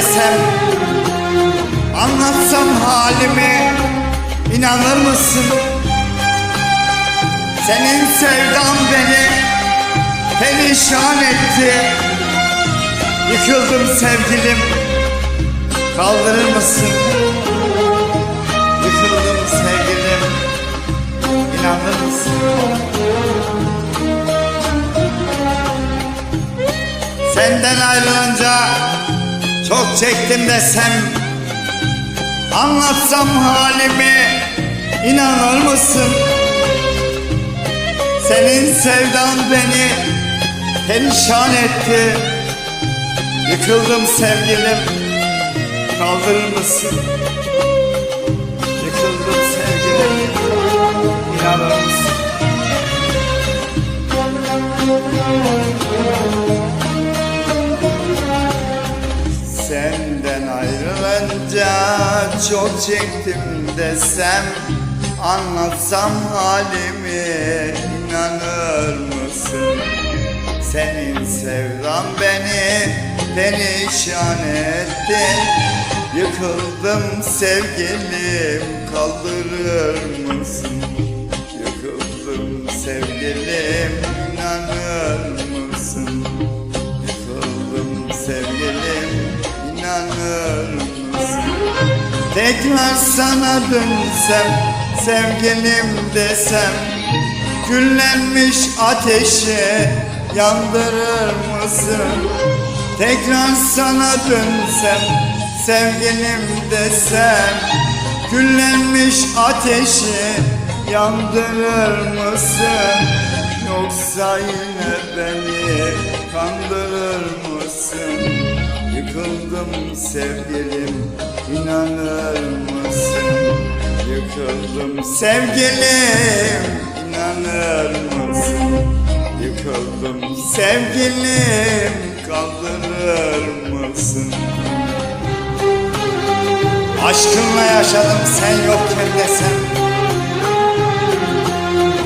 desem Anlatsam halimi inanır mısın? Senin sevdan beni perişan etti Yıkıldım sevgilim Kaldırır mısın? Yıkıldım sevgilim İnanır mısın? Senden ayrılınca çok çektim desem Anlatsam halimi inanır mısın? Senin sevdan beni perişan etti Yıkıldım sevgilim kaldırır mısın? Çok çektim desem Anlatsam halimi inanır mısın? Senin sevdan beni perişan etti Yıkıldım sevgilim kaldırır mısın? Yıkıldım sevgilim inanır mısın? Yıkıldım sevgilim inanır mısın? Tekrar sana dönsem sevgilim desem Küllenmiş ateşe yandırır mısın? Tekrar sana dönsem sevgilim desem Küllenmiş ateşi yandırır mısın? Yoksa yine beni kandırır mısın? Yıkıldım sevgilim inanır mısın? Yıkıldım sevgilim inanır mısın? Yıkıldım sevgilim kaldırır mısın? Aşkınla yaşadım sen yokken desem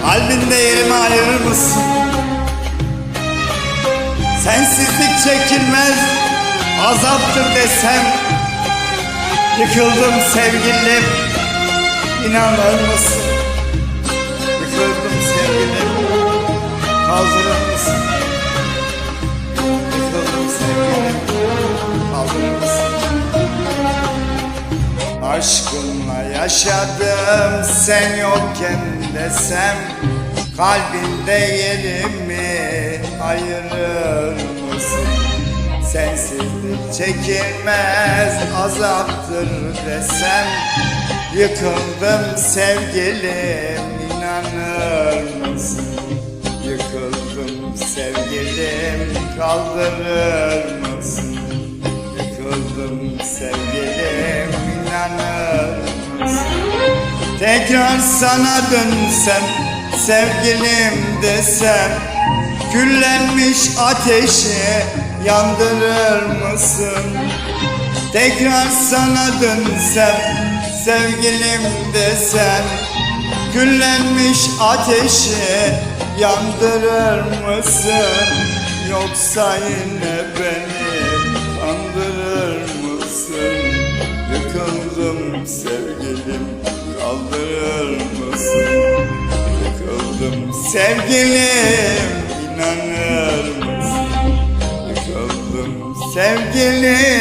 Kalbinde yerimi ayırır mısın? Sensizlik çekilmez azaptır desem Yıkıldım sevgilim inanır mısın? Yıkıldım sevgilim kaldırır mısın? Yıkıldım sevgilim kaldırır mısın? Aşkınla yaşadım sen yokken desem Kalbinde yerimi ayırır? Sensizlik çekilmez azaptır desem Yıkıldım sevgilim inanır mısın? Yıkıldım sevgilim kaldırır mısın? Yıkıldım sevgilim inanır mısın? Tekrar sana dönsem sevgilim desem Küllenmiş ateşi yandırır mısın? Tekrar sana dönsem sevgilim desem Küllenmiş ateşi yandırır mısın? Yoksa yine beni kandırır mısın? Yıkıldım sevgilim kaldırır mısın? Yıkıldım sevgilim inanır mısın? Yıkıldım